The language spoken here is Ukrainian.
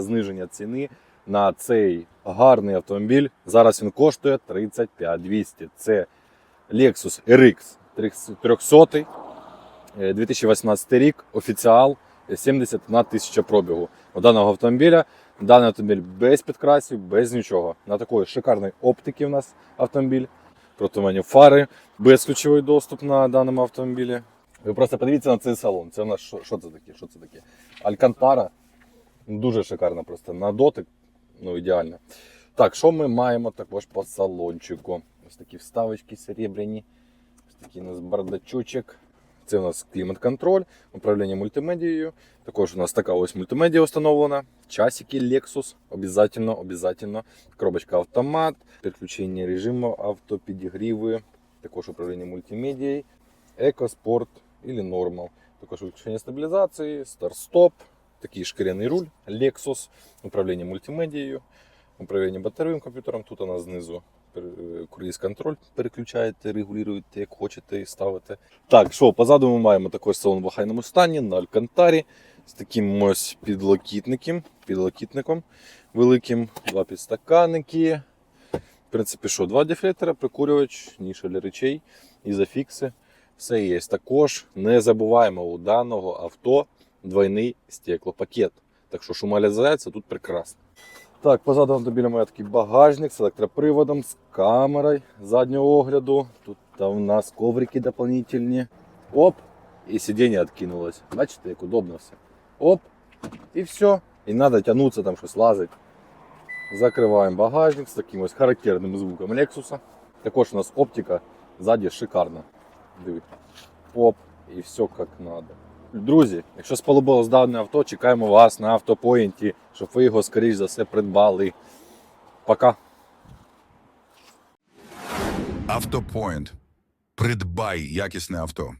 Зниження ціни на цей гарний автомобіль. Зараз він коштує 35 200. Це Lexus RX 300, е, 2018 рік, офіціал, е, 71 тисяча пробігу. У даного автомобіля даний автомобіль без підкрасів, без нічого. На такої шикарної оптики у нас автомобіль. Протуманні фари, безключовий доступ на даному автомобілі. Ви просто подивіться на цей салон. Це у нас що, що це таке? Що це таке? Алькантара. Дуже шикарно просто. На дотик, ну ідеально. Так, що ми маємо також по салончику? Ось такі вставочки серебряні. Ось такий у нас бардачочок. Це у нас клімат-контроль, управління мультимедією. Також у нас така ось мультимедіа встановлена. Часики Lexus. Обязательно, обязательно. Коробочка автомат, переключення режиму автопідігріви, також управління мультимедією, екоспорт или нормал. Також виключення стабілізації, старт-стоп, такий шкіряний руль, Lexus, управління мультимедією, управління батареєвим комп'ютером. Тут у нас знизу круїз контроль переключаєте, регулюєте, як хочете і ставите. Так, що позаду ми маємо також салон в охайному стані на Алькантарі з таким ось підлокітником, підлокітником великим, два підстаканники. В принципі, що, два дефлектора, прикурювач, ніша для речей, ізофікси. Все є. Також не забуваємо у даного авто двойний стеклопакет. Так що шумоізоляція тут прекрасна. Так, позаду автомобіля має такий багажник з електроприводом, з камерою заднього огляду. Тут там у нас коврики дополнительні. Оп, і сидіння відкинулось. Бачите, як удобно все. Оп, і все. І не треба тягнутися, там щось лазить. Закриваємо багажник з таким ось характерним звуком Lexus. Також у нас оптика ззаді шикарна. Диви. Оп, і все як треба. Друзі, якщо сподобалось дане авто, чекаємо вас на автопоінті, щоб ви його, скоріш за все, придбали. Пока. Автопоінт. Придбай якісне авто.